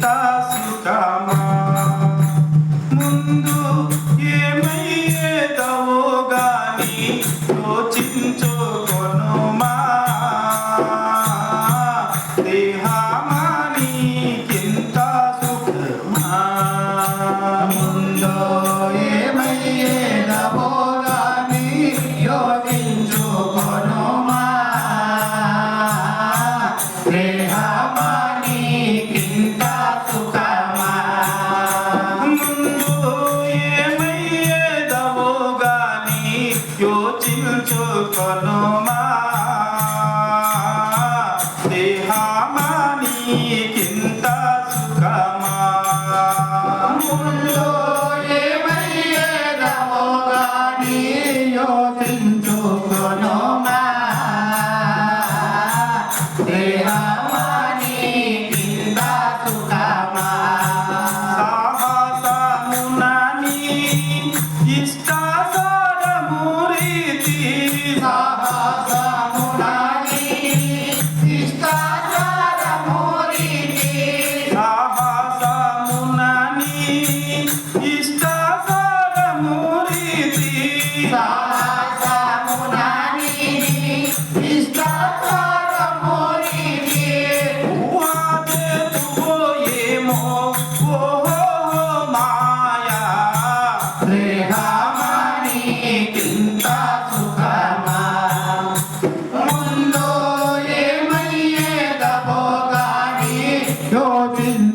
muitas lutas. your dream.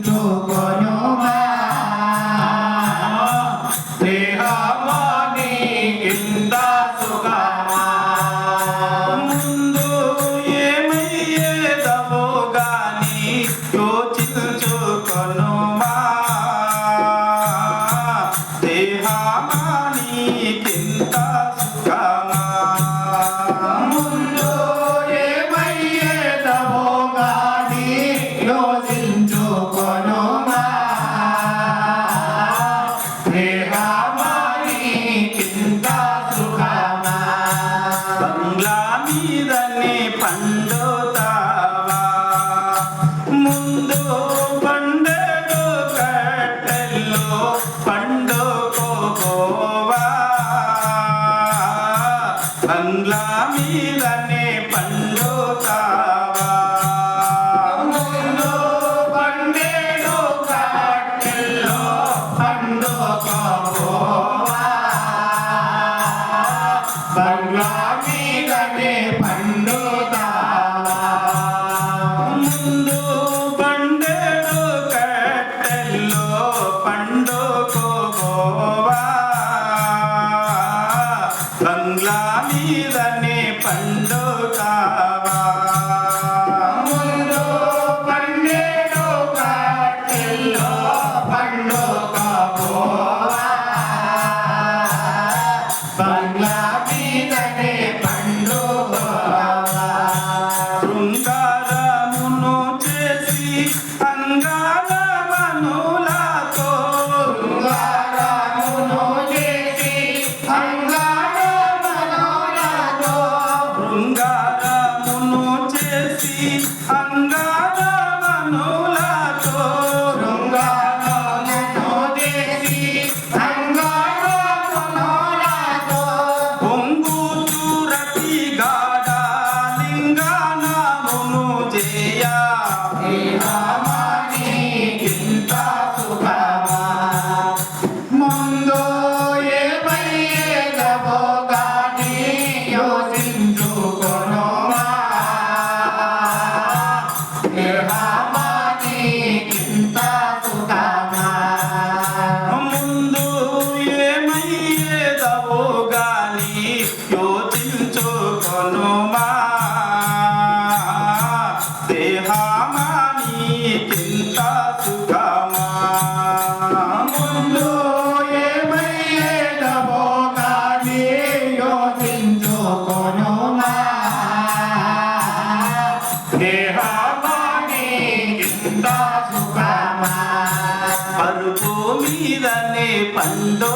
దేహమాని ఇంత సుఖమా? పరుపు మీదనే పండో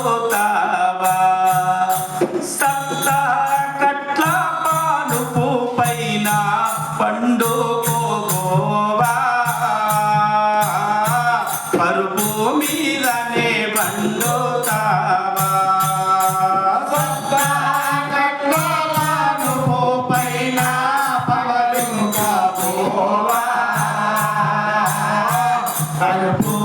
I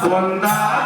คนได้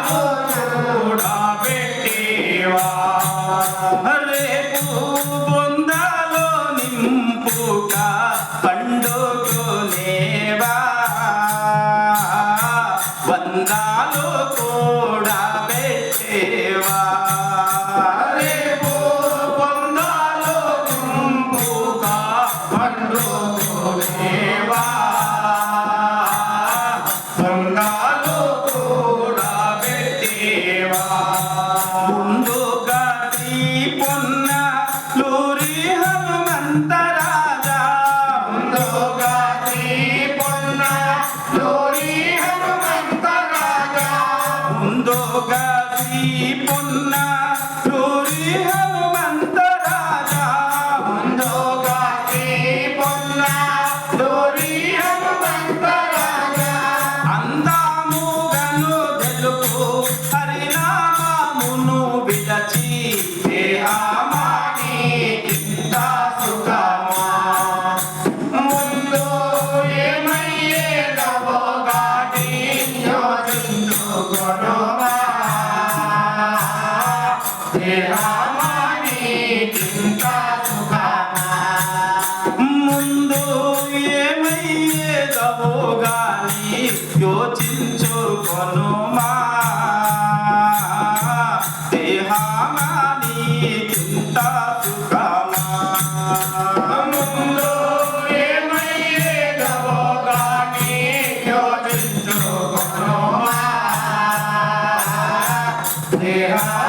Yeah.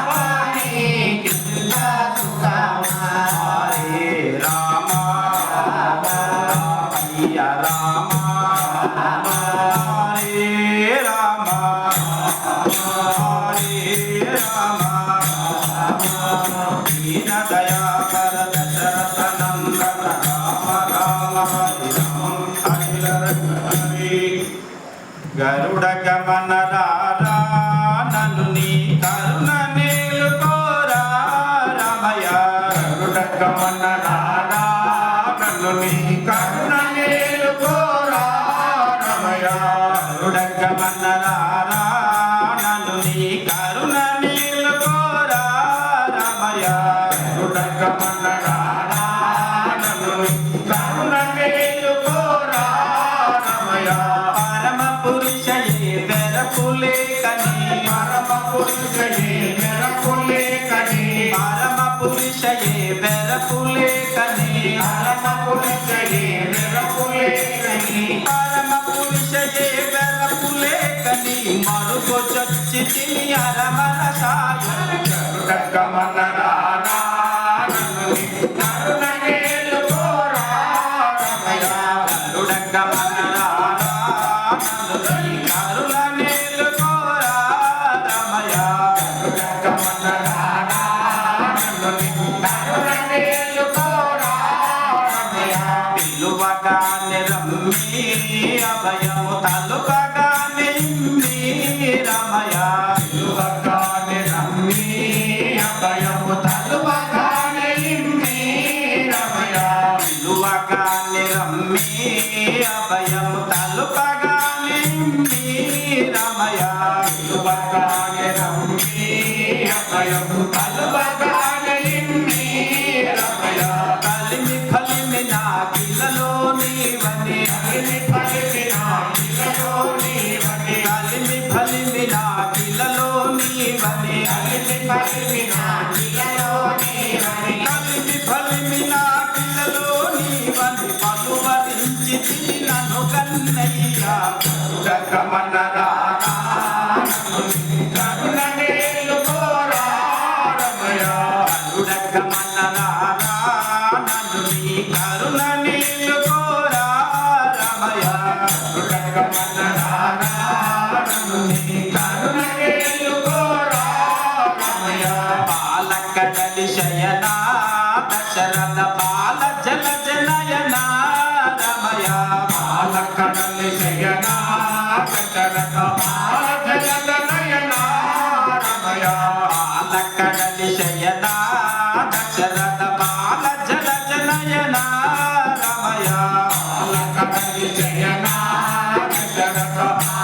కమన రానా నన్ను నీ కరుణ మేలు కోరా రమయా రుడంగమన్న రానా తెలియాలమా కడలి శయనా కటరత మాధల నయనా రమయా కడలి శయనా దశరథ బాల జల జనయనా రమయా కడలి శయనా దశరథ బాల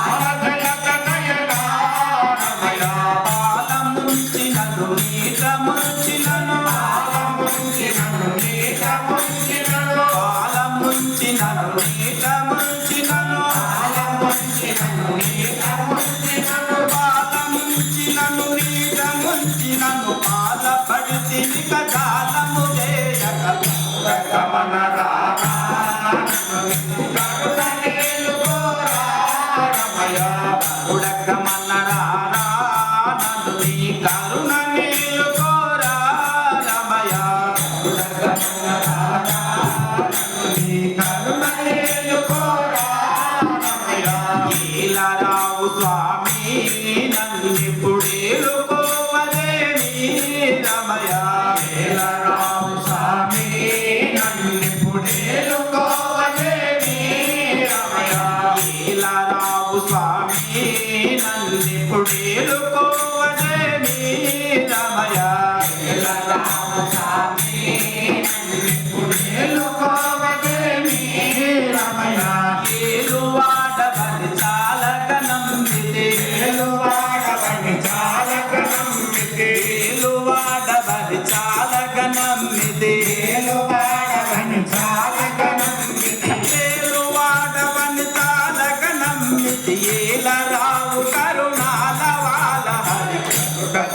ఏల రావు కరుణాల వాళ్ళ హరి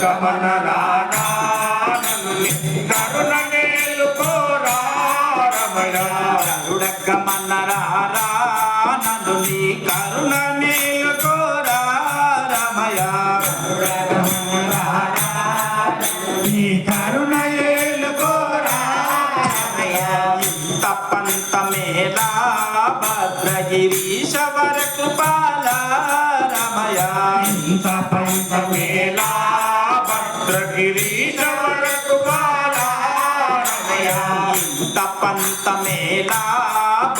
కమన రానా కరుణ నేలు కోరా రమణ కరుణ కమన కరుణ ఇంత పంచమేలా భద్రగిరీశ వరకు ఇంత పంతమేలా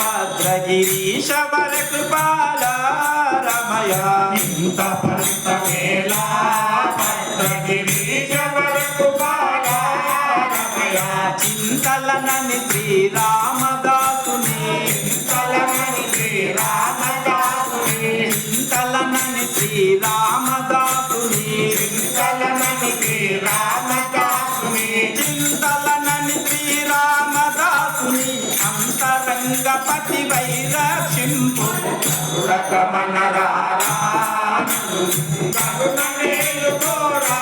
భద్రగిరీశ వరకు రమయ ఇంత పంతమేలా భద్రగిరీశ వరకు చింతలనని శ్రీరా రంగపతి వైరక్షింపు. కరుణకమనరారా కరుణ నేలు కోరా